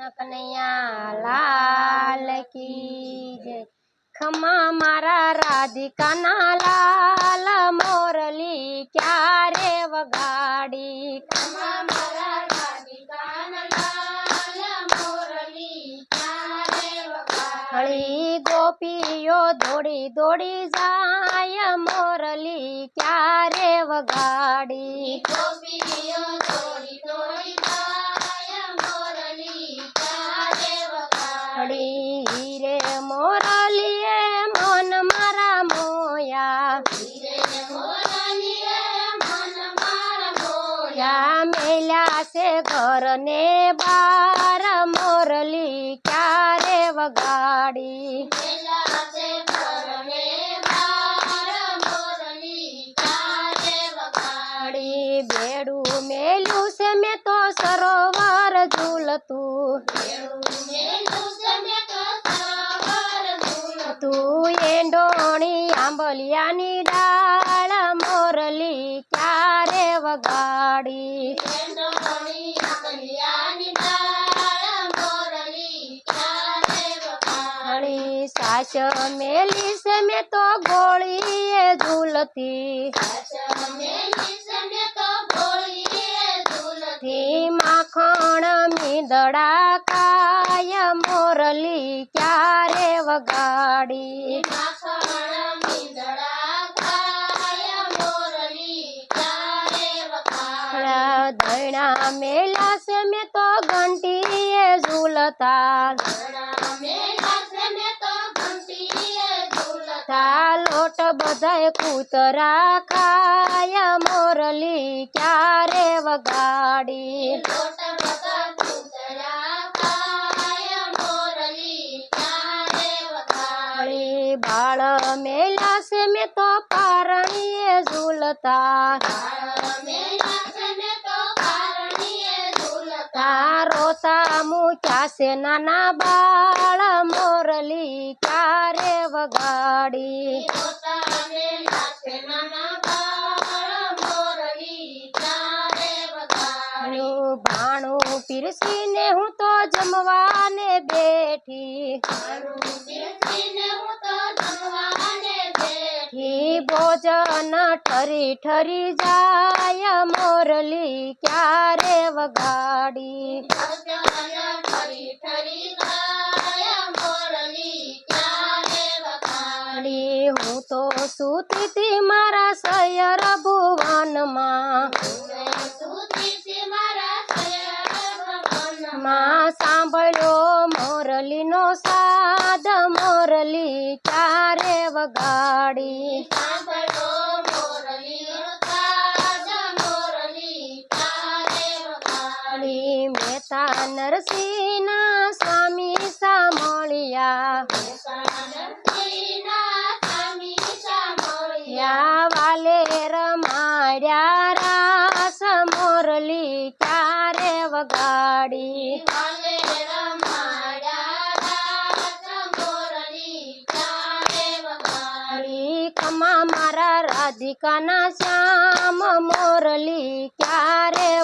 कृष्णा कन्हैया लाल की जय। खमा मारा राधिका ना लाल मोरली क्या रे वगाड़ी? खमा मारा राधिका ना लाल मोरली क्या रे वगाड़ी? गोपियो दौड़ी दौड़ी जाय मोरली क्या रे वगाड़ी? गोपी મેલ્યા છે ઘરને બાર મોરલી ક્યારે વગાડી? મેલ્યા છે બાર મોરલી ક્યારે વગાડી? બેડું મેલ્યું છે મેં તો સરોવર ઝૂલતું. એંડોણી આંબલિયાની ડાળ મોરલી ક્યારે વગાડી હણી સાસ મેલી છે મેં તો ગોળીએ ઝૂલતી થી માખણ મીંદડા કાય મોરલી ક્યારે વગાડી घड़ा में लाश में तो घंटी है झूलता लोट बधाए कूतरा खाया, मोरली क्या रे वगाड़ी बाल मेला से में तो पारणी झूलता મૂક્યા નાના બાળ મોરલી ક્યારે વગાડી. ભાણું પીરસીને હું તો જમવાને બેઠી. ભોજન ઠરી ઠરી જાય મોરલી ક્યારે વગાડી? હું તો સુતી મારા સયર ભુવનમાં. માં સાંભળ્યો મોરલીનો સાદ મોરલી ક્યારે વગાડી? મહેતા નરસિંહના સ્વામી સામળિયા યા વાલે રમાડ્યા રાસ મોરલી ક્યારે વગાડી? ખમા મારા રાધિકાના શ્યામ મોરલી ક્યારે